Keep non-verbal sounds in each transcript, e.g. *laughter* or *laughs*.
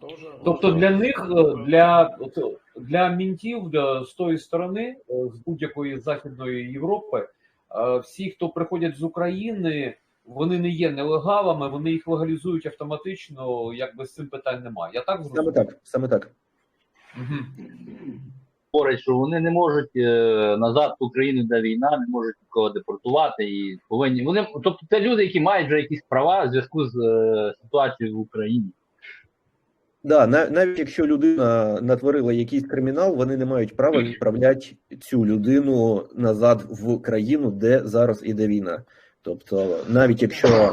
Тоже Тобто для них, е, для, для мінтів е, з тої сторони, е, з будь-якої західної Європи, е, всі, хто приходять з України, вони не є нелегалами, вони їх легалізують автоматично, якби з цим питань немає. Я так Саме так, саме так. Говорить, що вони не можуть е, назад в Україну, де війна, не можуть нікого депортувати і повинні. Вони, тобто, це люди, які мають вже якісь права в зв'язку з е, ситуацією в Україні. Да, на- навіть якщо людина натворила якийсь кримінал, вони не мають права відправляти цю людину назад в країну, де зараз іде війна. Тобто, навіть якщо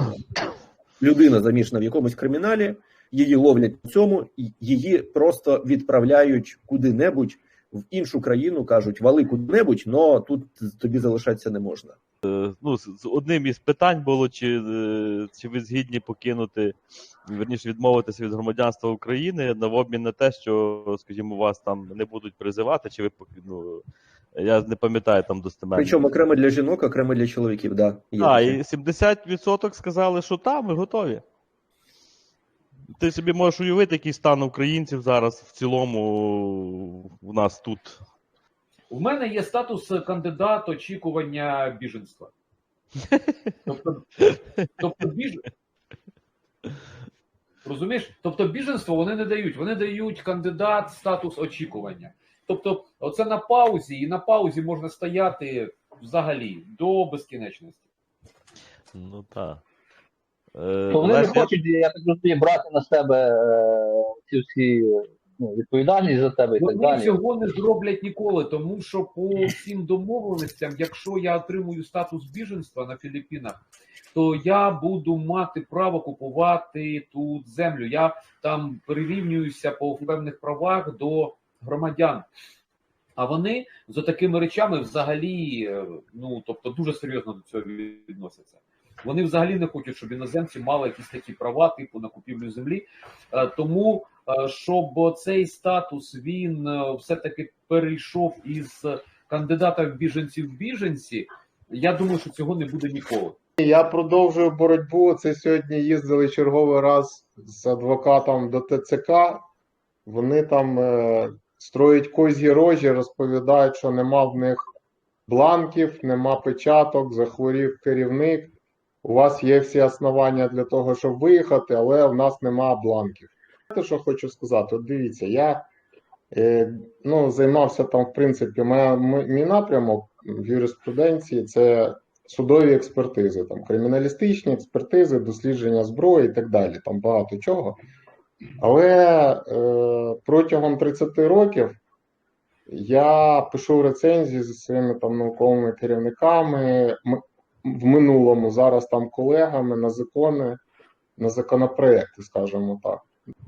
людина замішана в якомусь криміналі, її ловлять в цьому, її просто відправляють куди-небудь в іншу країну, кажуть, вали куди-небудь, але тут тобі залишатися не можна. Ну, з одним із питань було, чи, е, чи ви згідні покинути, верніше відмовитися від громадянства України на обмін на те, що, скажімо, вас там не будуть призивати, чи ви ну, я не пам'ятаю там достеменно. Причому окремо для жінок, окремо для чоловіків. Да, А, і 70% сказали, що там, ми готові. Ти собі можеш уявити, який стан українців зараз в цілому в нас тут. У мене є статус кандидат очікування біженства. *laughs* Тобто, тобто біж... Розумієш? Тобто біженство вони не дають, вони дають кандидат статус очікування. Тобто, оце на паузі, і на паузі можна стояти взагалі до безкінечності. Ну так. Е, вони не хочуть, я так розумію, брати на себе е, ці всі ну, відповідальність за тебе і так Вони далі. цього не зроблять ніколи, тому що по всім домовленостям, якщо я отримую статус біженства на Філіппінах, то я буду мати право купувати тут землю. Я там перерівнююся по певних правах до громадян. А вони за такими речами взагалі, е, ну тобто, дуже серйозно до цього відносяться. Вони взагалі не хочуть, щоб іноземці мали якісь такі права, типу на купівлю землі. Е, Тому щоб цей статус він е, все-таки перейшов із кандидата в біженці в біженці, я думаю, що цього не буде ніколи. Я продовжую боротьбу. Це сьогодні їздили черговий раз з адвокатом до ТЦК. Вони там е, строять козі рожі, розповідають, що нема в них бланків, нема печаток, захворів керівник. У вас є всі основання для того, щоб виїхати, але в нас нема бланків. Те, що хочу сказати, от дивіться, я е, ну, займався там, в принципі, моя, мій напрямок в юриспруденції це судові експертизи, там криміналістичні експертизи, дослідження зброї і так далі. Там багато чого. Але е, протягом 30 років я пишу рецензії зі своїми там науковими керівниками в минулому, зараз там колегами на закони, на законопроекти, скажімо так.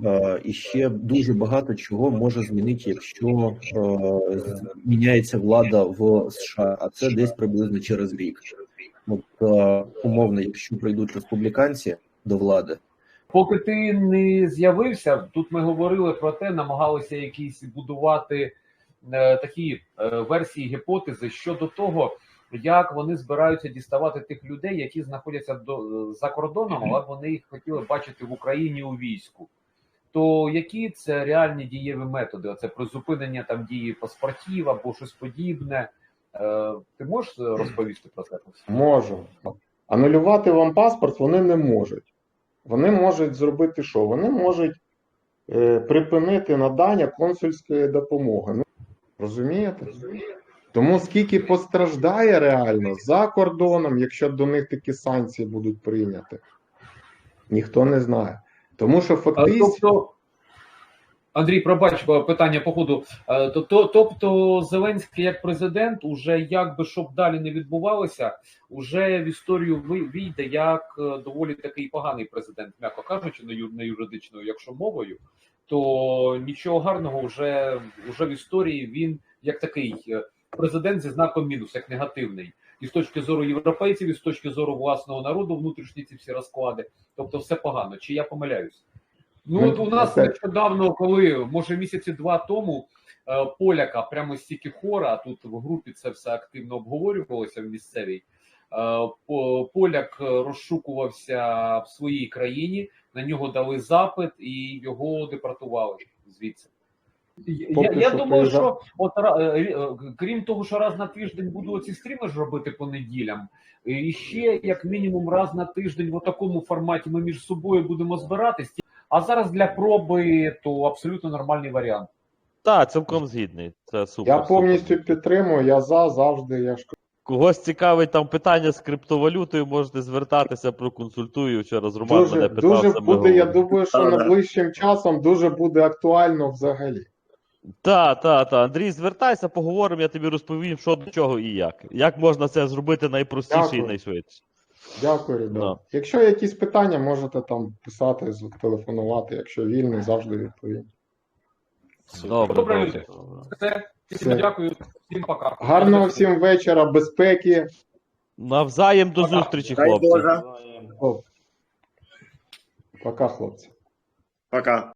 Е, І ще дуже багато чого може змінити, якщо е, міняється влада в США, а це десь приблизно через рік. От е, умовно, якщо прийдуть республіканці до влади, Поки ти не з'явився, тут ми говорили про те, намагалися якісь будувати е, такі е, версії гіпотези щодо того, як вони збираються діставати тих людей, які знаходяться до, за кордоном, але вони їх хотіли бачити в Україні у війську. То які це реальні дієві методи? Оце призупинення там дії паспортів або щось подібне? Е, ти можеш розповісти про це? Можу. Анулювати вам паспорт вони не можуть. Вони можуть зробити що? Вони можуть е, припинити надання консульської допомоги. Ну, розумієте? Тому скільки постраждає реально за кордоном, якщо до них такі санкції будуть прийняті, ніхто не знає. Тому що фактично. Тобто, Андрій, пробач, питання по ходу. Е, то- то- Тобто, Зеленський як президент, уже як би щоб далі не відбувалося, уже в історію війде як е, доволі такий поганий президент, м'яко кажучи, не юридичною, якщо мовою, то нічого гарного вже, вже в історії він як такий е, президент зі знаком мінус, як негативний. І з точки зору європейців, і з точки зору власного народу, внутрішні ці всі розклади. Тобто, все погано. Чи я помиляюсь? Ну, Ну, от у нас нещодавно, коли може місяці два тому е, поляка прямо стільки хора, а тут в групі це все активно обговорювалося в місцевій. е, Поляк розшукувався в своїй країні, на нього дали запит і його депортували звідси. Я, Поки я що думаю, що от е, е, крім того, що раз на тиждень буду ці стріми ж робити по неділям, і ще як мінімум раз на тиждень в такому форматі ми між собою будемо збиратись. А зараз для проби то абсолютно нормальний варіант. Так, цілком згідний. Це супер. Я повністю супер. підтримую, я за завжди. Я ж Когось цікавить там питання з криптовалютою, можете звертатися, проконсультую. Вчора з Роман дуже, мене питав. дуже буде. Я думаю, що найближчим часом дуже буде актуально взагалі. Та, та, та. Андрій, звертайся, поговоримо, я тобі розповім, що до чого і як. Як можна це зробити найпростіше Дякую. і найшвидше. Дякую, ребят. Да. Якщо є якісь питання, можете там писати, телефонувати. Якщо вільний, завжди відповім. Добре, Добре, добре. Все, всім Все. дякую, всім пока. Гарного всім вечора, безпеки. Навзаєм до зустрічі, Дай хлопці. Боже. Пока, хлопці. Пока.